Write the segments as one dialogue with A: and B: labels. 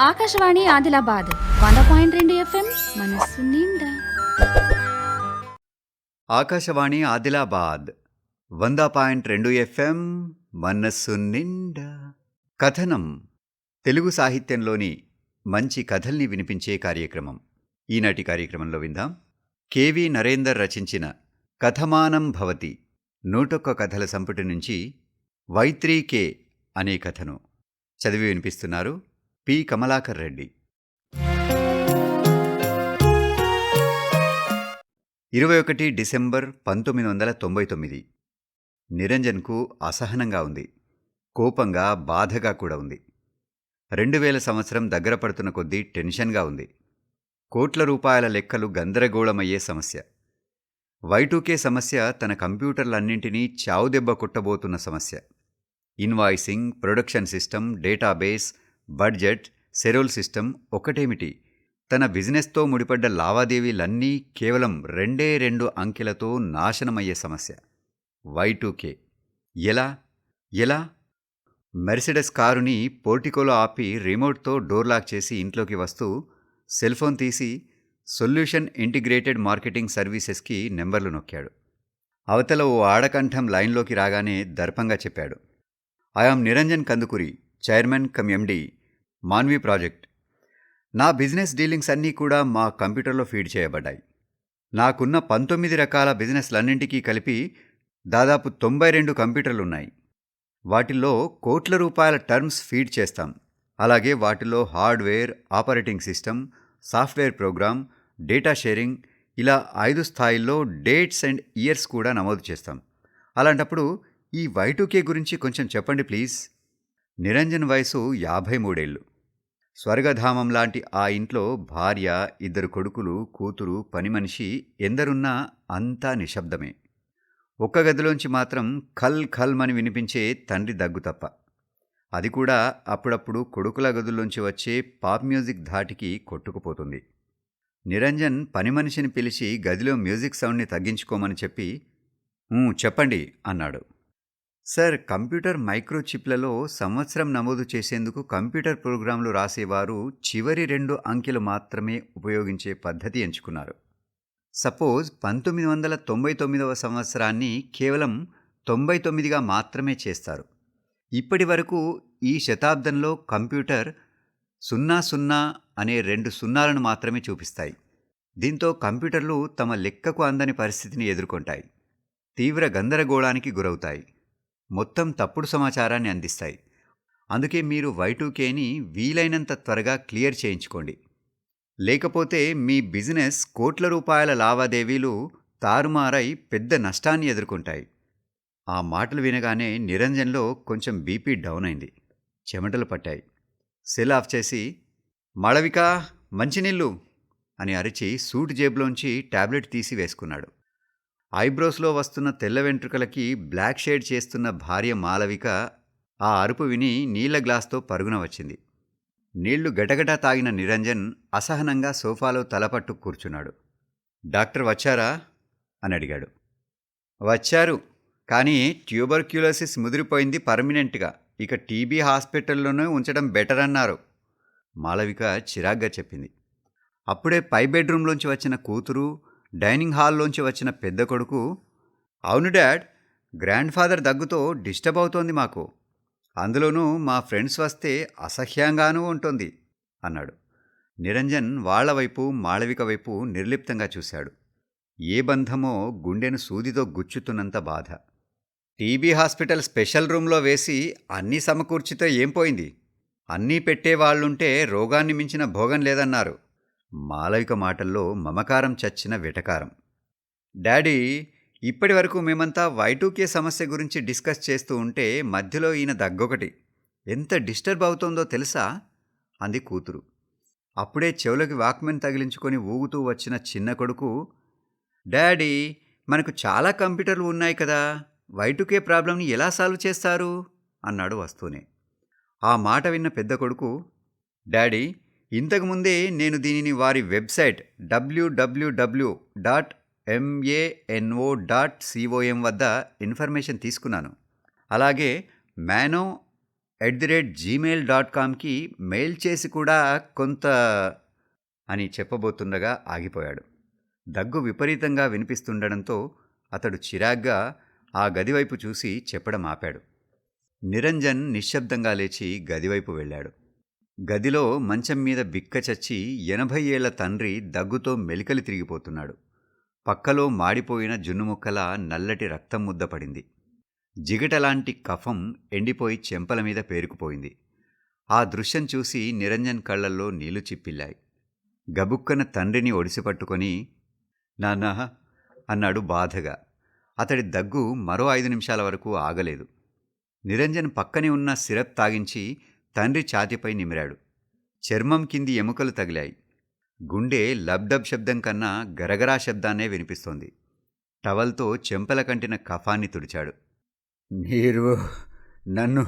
A: ఆకాశవాణి ఆదిలాబాద్ వంద పాయింట్ రెండు ఎఫ్ఎం మనస్సు నిండా.
B: ఆకాశవాణి ఆదిలాబాద్ వంద పాయింట్ రెండు ఎఫ్ఎం మనస్సు నిండా. కథనం తెలుగు సాహిత్యంలోని మంచి కథల్ని వినిపించే కార్యక్రమం. ఈనాటి కార్యక్రమంలో విందాం. కెవి నరేందర్ రచించిన కథమానం భవతి నూటొక్క కథల సంపుటి నుంచి వైత్రీకే అనే కథను చదివి వినిపిస్తున్నారు. పి. కమలాకర్ రెడ్డి. ఇరవై ఒకటి డిసెంబర్ పంతొమ్మిది వందల తొంభై తొమ్మిది. నిరంజన్కు అసహనంగా ఉంది. కోపంగా బాధగా కూడా ఉంది. రెండు వేల సంవత్సరం దగ్గర పడుతున్న కొద్దీ టెన్షన్గా ఉంది. కోట్ల రూపాయల లెక్కలు గందరగోళమయ్యే సమస్య. వైటూకే సమస్య తన కంప్యూటర్లన్నింటినీ చావుదెబ్బ కొట్టబోతున్న సమస్య. Invoicing production system database budget payroll system ఒకటేమిటి? తన బిజినెస్తో ముడిపడ్డ లావాదేవీలన్నీ కేవలం రెండే రెండు అంకెలతో నాశనమయ్యే సమస్య. వైటూకే ఎలా? ఎలా? మెర్సిడెస్ కారుని పోర్టికోలో ఆపి రిమోట్తో డోర్ లాక్ చేసి ఇంట్లోకి వస్తూ సెల్ ఫోన్ తీసి సొల్యూషన్ ఇంటిగ్రేటెడ్ మార్కెటింగ్ సర్వీసెస్కి నెంబర్లు నొక్కాడు. అవతల ఓ ఆడకంఠం లైన్లోకి రాగానే దర్పంగా చెప్పాడు. I am Niranjan Kandukuri chairman cum MD. Manvi project. నా బిజినెస్ డీలింగ్స్ అన్నీ కూడా మా కంప్యూటర్లో ఫీడ్ చేయబడ్డాయి. నాకున్న పంతొమ్మిది రకాల బిజినెస్లన్నింటికీ కలిపి దాదాపు తొంభై రెండు కంప్యూటర్లు ఉన్నాయి వాటిల్లో కోట్ల రూపాయల టర్మ్స్ ఫీడ్ చేస్తాం. అలాగే వాటిలో hardware operating system software program data sharing ఇలా ఐదు స్థాయిల్లో డేట్స్ అండ్ ఇయర్స్ కూడా నమోదు చేస్తాం. అలాంటప్పుడు ఈ వైటుకే గురించి కొంచెం చెప్పండి ప్లీజ్. నిరంజన్ వయసు యాభై మూడేళ్ళు. స్వర్గధామం లాంటి ఆ ఇంట్లో భార్య ఇద్దరు కొడుకులు కూతురు పని మనిషి ఎందరున్నా అంతా నిశ్శబ్దమే. ఒక్క గదిలోంచి మాత్రం ఖల్ ఖల్మని వినిపించే తండ్రి దగ్గు తప్ప. అది కూడా అప్పుడప్పుడు కొడుకుల గదుల్లోంచి వచ్చే పాప్ మ్యూజిక్ ధాటికి కొట్టుకుపోతుంది. నిరంజన్ పని మనిషిని పిలిచి గదిలో మ్యూజిక్ సౌండ్ని తగ్గించుకోమని చెప్పి చెప్పండి అన్నాడు. సార్ కంప్యూటర్ మైక్రోచిప్లలో సంవత్సరం నమోదు చేసేందుకు కంప్యూటర్ ప్రోగ్రాంలు రాసేవారు చివరి రెండు అంకెలు మాత్రమే ఉపయోగించే పద్ధతి ఎంచుకున్నారు. సపోజ్ పంతొమ్మిది వందల తొంభై తొమ్మిదవ సంవత్సరాన్ని కేవలం తొంభై తొమ్మిదిగా మాత్రమే చేస్తారు. ఇప్పటి వరకు ఈ శతాబ్దంలో కంప్యూటర్ సున్నా సున్నా అనే రెండు సున్నాలను మాత్రమే చూపిస్తాయి. దీంతో కంప్యూటర్లు తమ లెక్కకు అందని పరిస్థితిని ఎదుర్కొంటాయి. తీవ్ర గందరగోళానికి గురవుతాయి. మొత్తం తప్పుడు సమాచారాన్ని అందిస్తాయి. అందుకే మీరు వైటూకేని వీలైనంత త్వరగా క్లియర్ చేయించుకోండి. లేకపోతే మీ బిజినెస్ కోట్ల రూపాయల లావాదేవీలు తారుమారై పెద్ద నష్టాన్ని ఎదుర్కొంటాయి. ఆ మాటలు వినగానే నిరంజన్లో కొంచెం బీపీ డౌన్ అయింది. చెమటలు పట్టాయి. సెల్ ఆఫ్ చేసి మళవిక మంచినీళ్ళు అని అరిచి సూట్ జేబులోంచి టాబ్లెట్ తీసి వేసుకున్నాడు ఐబ్రోస్లో వస్తున్న తెల్ల వెంట్రుకలకి బ్లాక్ షేడ్ చేస్తున్న భార్య మాలవిక ఆ అరుపు విని నీళ్ళ గ్లాస్తో పరుగున వచ్చింది. నీళ్ళు గటగటా తాగిన నిరంజన్ అసహనంగా సోఫాలో తలపట్టు కూర్చున్నాడు. డాక్టర్ వచ్చారా? అని అడిగాడు. వచ్చారు కానీ ట్యూబర్క్యులోసిస్ ముదిరిపోయింది పర్మినెంట్గా. ఇక టీబీ హాస్పిటల్లోనే ఉంచడం బెటర్ అన్నారు. మాలవిక చిరాగ్గా చెప్పింది. అప్పుడే పై బెడ్రూమ్లోంచి వచ్చిన కూతురు డైనింగ్ హాల్లోంచి వచ్చిన పెద్ద కొడుకు అవును డాడ్ గ్రాండ్ ఫాదర్ దగ్గుతో డిస్టర్బ్ అవుతోంది మాకు. అందులోనూ మా ఫ్రెండ్స్ వస్తే అసహ్యంగానూ ఉంటుంది అన్నాడు. నిరంజన్ వాళ్ళ వైపు మాళవిక వైపు నిర్లిప్తంగా చూశాడు. ఏ బంధమో గుండెను సూదితో గుచ్చుతున్నంత బాధ. టీబీ హాస్పిటల్ స్పెషల్ రూమ్లో వేసి అన్నీ సమకూర్చితే ఏం పోయింది? అన్నీ పెట్టేవాళ్ళుంటే రోగాన్ని మించిన భోగం లేదన్నారు. మాలవిక మాటల్లో మమకారం చచ్చిన వెటకారం. డాడీ ఇప్పటి వరకు మేమంతా వైటూకే సమస్య గురించి డిస్కస్ చేస్తూ ఉంటే మధ్యలో ఈయన దగ్గొకటి. ఎంత డిస్టర్బ్ అవుతోందో తెలుసా? అంది కూతురు. అప్పుడే చెవులకి వాక్మెన్ తగిలించుకొని ఊగుతూ వచ్చిన చిన్న కొడుకు డాడీ మనకు చాలా కంప్యూటర్లు ఉన్నాయి కదా వైటుకే ప్రాబ్లంని ఎలా సాల్వ్ చేస్తారు? అన్నాడు వస్తూనే. ఆ మాట విన్న పెద్ద కొడుకు డాడీ ఇంతకుముందే నేను దీనిని వారి website W W W dot MANO dot COM వద్ద ఇన్ఫర్మేషన్ తీసుకున్నాను. అలాగే Mano at the rate Gmail dot కామ్కి mail చేసి కూడా కొంత అని చెప్పబోతుండగా ఆగిపోయాడు. దగ్గు విపరీతంగా వినిపిస్తుండడంతో అతడు చిరాగ్గా ఆ గదివైపు చూసి చెప్పడం ఆపాడు. నిరంజన్ నిశ్శబ్దంగా లేచి గదివైపు వెళ్ళాడు. గదిలో మంచం మీద బిక్కచచ్చి ఎనభై ఏళ్ళ తండ్రి దగ్గుతో మెలికలు తిరిగిపోతున్నాడు. పక్కలో మాడిపోయిన జున్నుముక్కల నల్లటి రక్తం ముద్ద పడింది. జిగటలాంటి కఫం ఎండిపోయి చెంపల మీద పేరుకుపోయింది. ఆ దృశ్యం చూసి నిరంజన్ కళ్ళల్లో నీళ్ళు చిప్పిల్లాయి. గబుక్కన తండ్రిని ఒడిసిపట్టుకొని నాన్నా అన్నాడు బాధగా. అతడి దగ్గు మరో ఐదు నిమిషాల వరకు ఆగలేదు. నిరంజన్ పక్కనే ఉన్న సిరప్ తాగించి తండ్రి ఛాతిపై నిమిరాడు. చర్మం కింది ఎముకలు తగిలాయి. గుండె లబ్దబ్ శబ్దం కన్నా గరగరా శబ్దాన్నే వినిపిస్తోంది. టవల్తో చెంపల కంటిన కఫాన్ని తుడిచాడు. మీరు నన్ను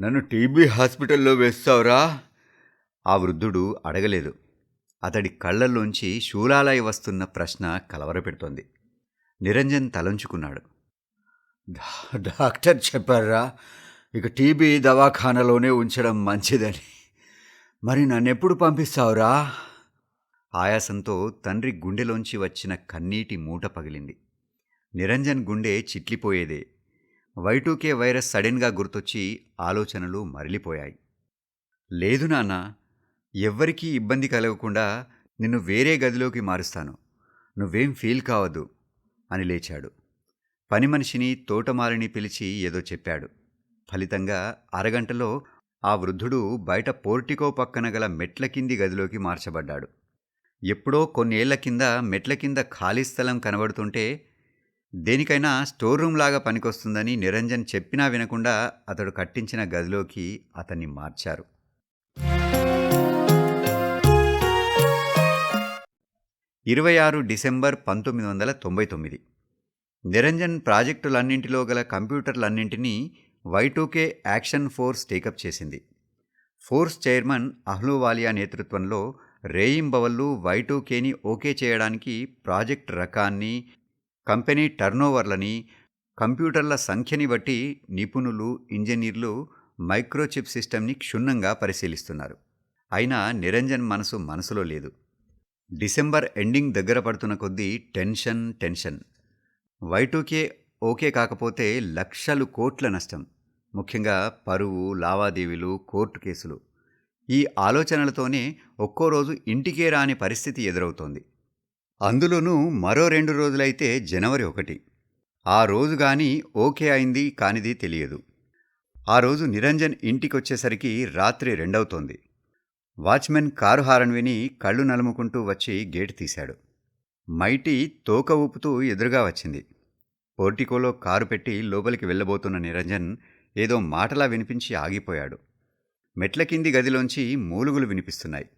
B: నన్ను టీబీ హాస్పిటల్లో వేస్తావురా? ఆ వృద్ధుడు అడగలేదు. అతడి కళ్ళల్లోంచి శూలాలయ వస్తున్న ప్రశ్న కలవరపెడుతోంది. నిరంజన్ తలంచుకున్నాడు. "డా- డాక్టర్ చెప్పారా? ఇక టీబీ దవాఖానలోనే ఉంచడం మంచిదని. మరి నన్నెప్పుడు పంపిస్తావురా? ఆయాసంతో తండ్రి గుండెలోంచి వచ్చిన కన్నీటి మూట పగిలింది. నిరంజన్ గుండె చిట్లిపోయేదే. వైటూకే వైరస్ సడెన్గా గుర్తొచ్చి ఆలోచనలు మరలిపోయాయి. లేదు నాన్న ఎవ్వరికీ ఇబ్బంది కలగకుండా నిన్ను వేరే గదిలోకి మారుస్తాను. నువ్వేం ఫీల్ కావద్దు అని లేచాడు. పని మనిషిని తోటమాలిని పిలిచి ఏదో చెప్పాడు. ఫలితంగా అరగంటలో ఆ వృద్ధుడు బయట పోర్టికో పక్కన గల మెట్ల కింది గదిలోకి మార్చబడ్డాడు. ఎప్పుడో కొన్నేళ్ళ కింద మెట్ల కింద ఖాళీ స్థలం కనబడుతుంటే దేనికైనా స్టోర్ రూమ్ లాగా పనికొస్తుందని నిరంజన్ చెప్పినా వినకుండా అతడు కట్టించిన గదిలోకి అతన్ని మార్చారు. ఇరవై ఆరు డిసెంబర్ పంతొమ్మిది వందల తొంభై తొమ్మిది. నిరంజన్ ప్రాజెక్టులన్నింటిలో గల కంప్యూటర్లన్నింటినీ Y two K action force take up చేసింది. ఫోర్స్ చైర్మన్ అహ్లూవాలియా నేతృత్వంలో రేయింబవళ్ళు వైటూకేని ఓకే చేయడానికి ప్రాజెక్ట్ రకాన్ని కంపెనీ టర్నోవర్లని కంప్యూటర్ల సంఖ్యని బట్టి నిపుణులు ఇంజనీర్లు మైక్రోచిప్ సిస్టమ్ని క్షుణ్ణంగా పరిశీలిస్తున్నారు. అయినా నిరంజన్ మనసు మనసులో లేదు. డిసెంబర్ ఎండింగ్ దగ్గర పడుతున్న కొద్దీ టెన్షన్ టెన్షన్. వైటూకే ఓకే కాకపోతే లక్షలు కోట్ల నష్టం. ముఖ్యంగా పరువు లావాదేవీలు కోర్టు కేసులు. ఈ ఆలోచనలతోనే ఒక్కో రోజు ఇంటికే రాని పరిస్థితి ఎదురవుతోంది. అందులోనూ మరో రెండు రోజులైతే జనవరి ఒకటి. ఆ రోజు కానీ ఓకే అయింది కానిది తెలియదు. ఆ రోజు నిరంజన్ ఇంటికొచ్చేసరికి రాత్రి రెండవుతోంది. వాచ్మెన్ కారు హారన్ విని కళ్ళు నలుముకుంటూ వచ్చి గేటు తీశాడు. మైటి తోక ఊపుతూ ఎదురుగా వచ్చింది. పోర్టికోలో కారు పెట్టి లోపలికి వెళ్ళబోతున్న నిరంజన్ ఏదో మాటలా వినిపించి ఆగిపోయాడు. మెట్ల కింది గదిలోంచి మూలుగులు వినిపిస్తున్నాయి.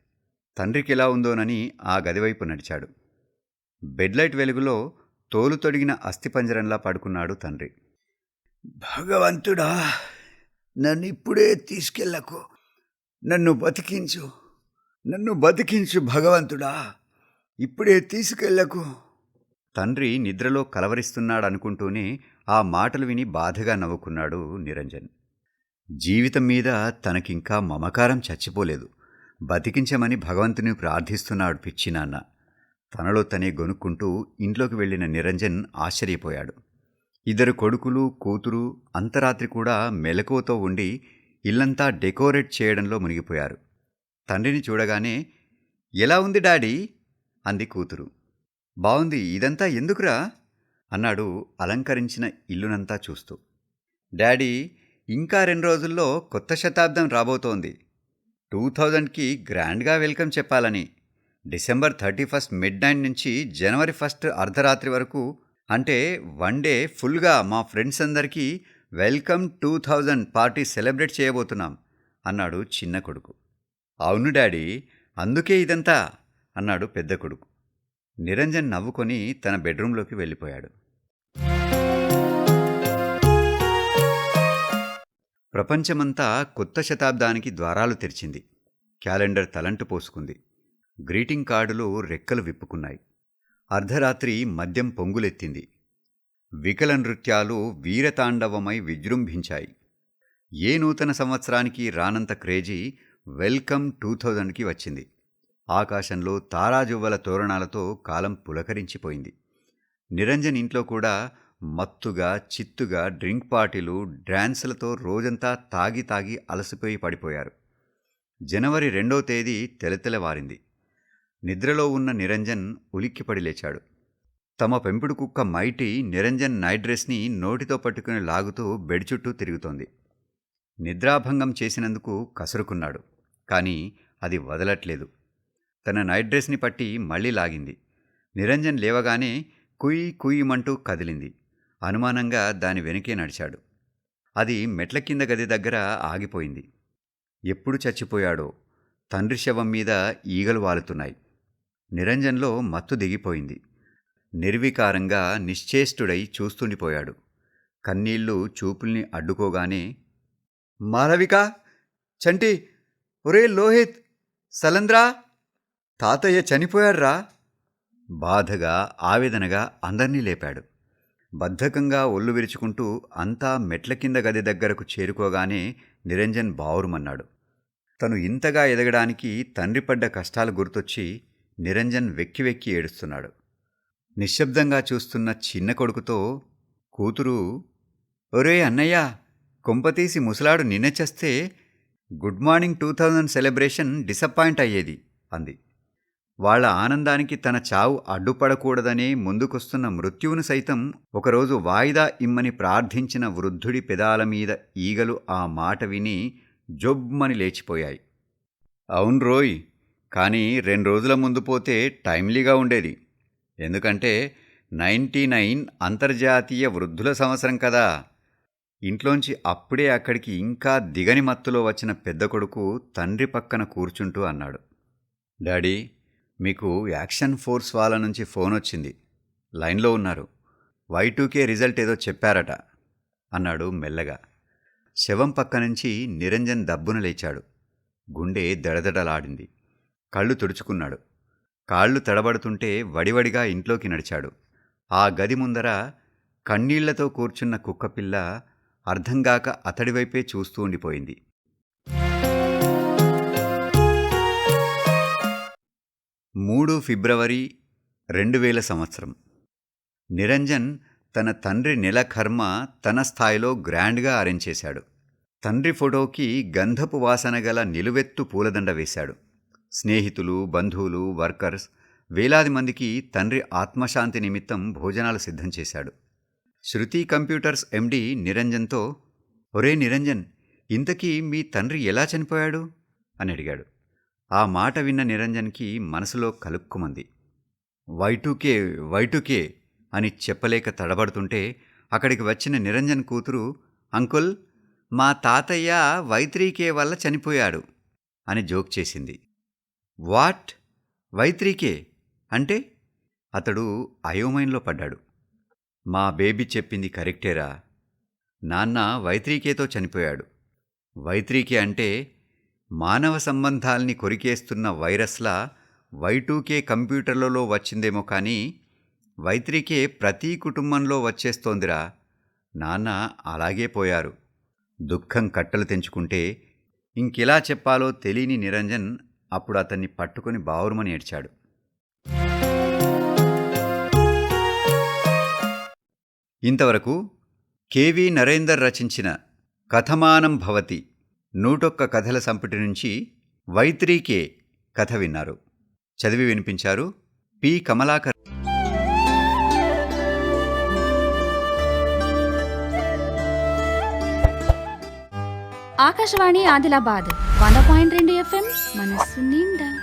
B: తండ్రికి ఎలా ఉందోనని ఆ గదివైపు నడిచాడు. బెడ్లైట్ వెలుగులో తోలు తొడిగిన అస్థిపంజరంలా పడుకున్నాడు తండ్రి. భగవంతుడా నన్ను ఇప్పుడే తీసుకెళ్ళకు. నన్ను బతికించు. నన్ను బతికించు భగవంతుడా. ఇప్పుడే తీసుకెళ్ళకు. తండ్రి నిద్రలో కలవరిస్తున్నాడనుకుంటూనే ఆ మాటలు విని బాధగా నవ్వుకున్నాడు నిరంజన్. జీవితం మీద తనకింకా మమకారం చచ్చిపోలేదు. బతికించమని భగవంతుని ప్రార్థిస్తున్నాడు పిచ్చి నాన్న. తనలో తనే గొనుక్కుంటూ ఇంట్లోకి వెళ్ళిన నిరంజన్ ఆశ్చర్యపోయాడు. ఇద్దరు కొడుకులు కూతురు అంతరాత్రి కూడా మెలకువతో ఉండి ఇల్లంతా డెకోరేట్ చేయడంలో మునిగిపోయారు. తండ్రిని చూడగానే ఎలా ఉంది డాడీ? అంది కూతురు. బావుంది. ఇదంతా ఎందుకురా? అన్నాడు అలంకరించిన ఇల్లునంతా చూస్తూ. డాడీ ఇంకా రెండు రోజుల్లో కొత్త శతాబ్దం రాబోతోంది. టూ థౌజండ్కి గ్రాండ్గా వెల్కమ్ చెప్పాలని. December thirty first midnight నుంచి జనవరి ఫస్ట్ అర్ధరాత్రి వరకు అంటే వన్ డే ఫుల్గా మా ఫ్రెండ్స్ అందరికీ welcome two thousand party celebrate చేయబోతున్నాం అన్నాడు చిన్న కొడుకు. అవును డాడీ అందుకే ఇదంతా అన్నాడు పెద్ద కొడుకు. నిరంజన్ నవ్వుకొని తన బెడ్రూంలోకి వెళ్ళిపోయాడు. ప్రపంచమంతా కొత్త శతాబ్దానికి ద్వారాలు తెరిచింది. క్యాలెండర్ తలంటు పోసుకుంది. గ్రీటింగ్ కార్డులు రెక్కలు విప్పుకున్నాయి. అర్ధరాత్రి మద్యం పొంగులెత్తింది. వికల నృత్యాలు వీరతాండవమై విజృంభించాయి. ఏ నూతన సంవత్సరానికి రానంత క్రేజీ వెల్కమ్ టూ థౌజండ్కి వచ్చింది. ఆకాశంలో తారాజువ్వల తోరణాలతో కాలం పులకరించిపోయింది. నిరంజన్ ఇంట్లో కూడా మత్తుగా చిత్తుగా డ్రింక్ పార్టీలు డ్యాన్సులతో రోజంతా తాగి తాగి అలసిపోయి పడిపోయారు. జనవరి రెండో తేదీ తెలతెలవారింది. నిద్రలో ఉన్న నిరంజన్ ఉలిక్కిపడి లేచాడు. తమ పెంపుడు కుక్క మైటి నిరంజన్ నైట్ డ్రెస్ని నోటితో పట్టుకుని లాగుతూ బెడ్ చుట్టూ తిరుగుతోంది. నిద్రాభంగం చేసినందుకు కసురుకున్నాడు. కానీ అది వదలట్లేదు. తన నైట్ డ్రెస్ని పట్టి మళ్ళీ లాగింది. నిరంజన్ లేవగానే కుయ్ కుయ్యమంటూ కదిలింది. అనుమానంగా దాని వెనుకే నడిచాడు. అది మెట్ల కింద గది దగ్గర ఆగిపోయింది. ఎప్పుడు చచ్చిపోయాడో తండ్రి శవం మీద ఈగలు వాలుతున్నాయి. నిరంజన్లో మత్తు దిగిపోయింది. నిర్వికారంగా నిశ్చేష్టుడై చూస్తుండిపోయాడు. కన్నీళ్ళు చూపుల్ని అడ్డుకోగానే మాలవిక చంటి! ఒరే లోహిత్! సలంద్రా! తాతయ్య చనిపోయాడ్రా? బాధగా ఆవేదనగా అందర్నీ లేపాడు. బద్ధకంగా ఒళ్ళు విరుచుకుంటూ అంతా మెట్ల కింద గది దగ్గరకు చేరుకోగానే నిరంజన్ బావురుమన్నాడు. తను ఇంతగా ఎదగడానికి తండ్రి పడ్డ కష్టాలు గుర్తొచ్చి నిరంజన్ వెక్కి వెక్కి ఏడుస్తున్నాడు. నిశ్శబ్దంగా చూస్తున్న చిన్న కొడుకుతో కూతురు ఒరే అన్నయ్య కొంపతీసి ముసలాడు నిన్న చేస్తే good morning two thousand celebration disappoint అయ్యేది అంది. వాళ్ళ ఆనందానికి తన చావు అడ్డుపడకూడదనే ముందుకొస్తున్న మృత్యువును సైతం ఒకరోజు వాయిదా ఇమ్మని ప్రార్థించిన వృద్ధుడి పెదాల మీద ఈగలు ఆ మాట విని జొబ్బమని లేచిపోయాయి. అవును రోయ్ కానీ రెండు రోజుల ముందు పోతే టైమ్లీగా ఉండేది. ఎందుకంటే నైంటీ నైన్ అంతర్జాతీయ వృద్ధుల సంవత్సరం కదా. ఇంట్లోంచి అప్పుడే అక్కడికి ఇంకా దిగని మత్తులో వచ్చిన పెద్ద కొడుకు తండ్రి పక్కన కూర్చుంటూ అన్నాడు. డాడీ మీకు యాక్షన్ ఫోర్స్ వాళ్ళ నుంచి ఫోన్ వచ్చింది. లైన్లో ఉన్నారు. వై టూకే రిజల్ట్ ఏదో చెప్పారట అన్నాడు మెల్లగా. శవం పక్క నుంచి నిరంజన్ దబ్బున లేచాడు. గుండె దడదడలాడింది. కళ్ళు తుడుచుకున్నాడు. కాళ్ళు తడబడుతుంటే వడివడిగా ఇంట్లోకి నడిచాడు. ఆ గది ముందర కన్నీళ్ళతో కూర్చున్న కుక్కపిల్ల అర్థంగాక అతడివైపే చూస్తూ ఉండిపోయింది. మూడు ఫిబ్రవరి రెండు వేల సంవత్సరం. నిరంజన్ తన తండ్రి నెల కర్మ తన స్థాయిలో గ్రాండ్గా అరేంజ్ చేశాడు. తండ్రి ఫోటోకి గంధపు వాసన గల నిలువెత్తు పూలదండ వేశాడు. స్నేహితులు బంధువులు వర్కర్స్ వేలాది మందికి తండ్రి ఆత్మశాంతి నిమిత్తం భోజనాలు సిద్ధం చేశాడు. శృతి కంప్యూటర్స్ ఎండి నిరంజన్తో ఒరే నిరంజన్ ఇంతకీ మీ తండ్రి ఎలా చనిపోయాడు? అని అడిగాడు. ఆ మాట విన్న నిరంజన్కి మనసులో కలుక్కుమంది. వైటుకే వైటుకే అని చెప్పలేక తడబడుతుంటే అక్కడికి వచ్చిన నిరంజన్ కూతురు అంకుల్ మా తాతయ్య వైత్రీకే వల్ల చనిపోయాడు అని జోక్ చేసింది. వాట్? Y three K? అంటే? అతడు అయోమయంలో పడ్డాడు. మా బేబీ చెప్పింది కరెక్టేరా. నాన్న వైత్రీకేతో చనిపోయాడు. వైత్రీకే అంటే మానవ సంబంధాల్ని కొరికేస్తున్న వైరస్లా వైటూకే కంప్యూటర్లలో వచ్చిందేమో కానీ వైత్రికే ప్రతి కుటుంబంలో వచ్చేస్తోందిరా. నాన్న అలాగే పోయారు. దుఃఖం కట్టలు తెంచుకుంటే ఇంకెలా చెప్పాలో తెలియని నిరంజన్ అప్పుడు అతన్ని పట్టుకొని బావురుమని ఏడ్చాడు ఇంతవరకు కెవి నరేందర్ రచించిన కథమానం భవతి నూటొక్క కథల సంపుటి నుంచి వైత్రీకే కథ విన్నారు. చదివి వినిపించారు పి. కమలాకర్.
A: ఆకాశవాణి ఆదిలాబాద్ వంద పాయింట్ రెండు ఎఫ్ఎం మనస్సు నిండా.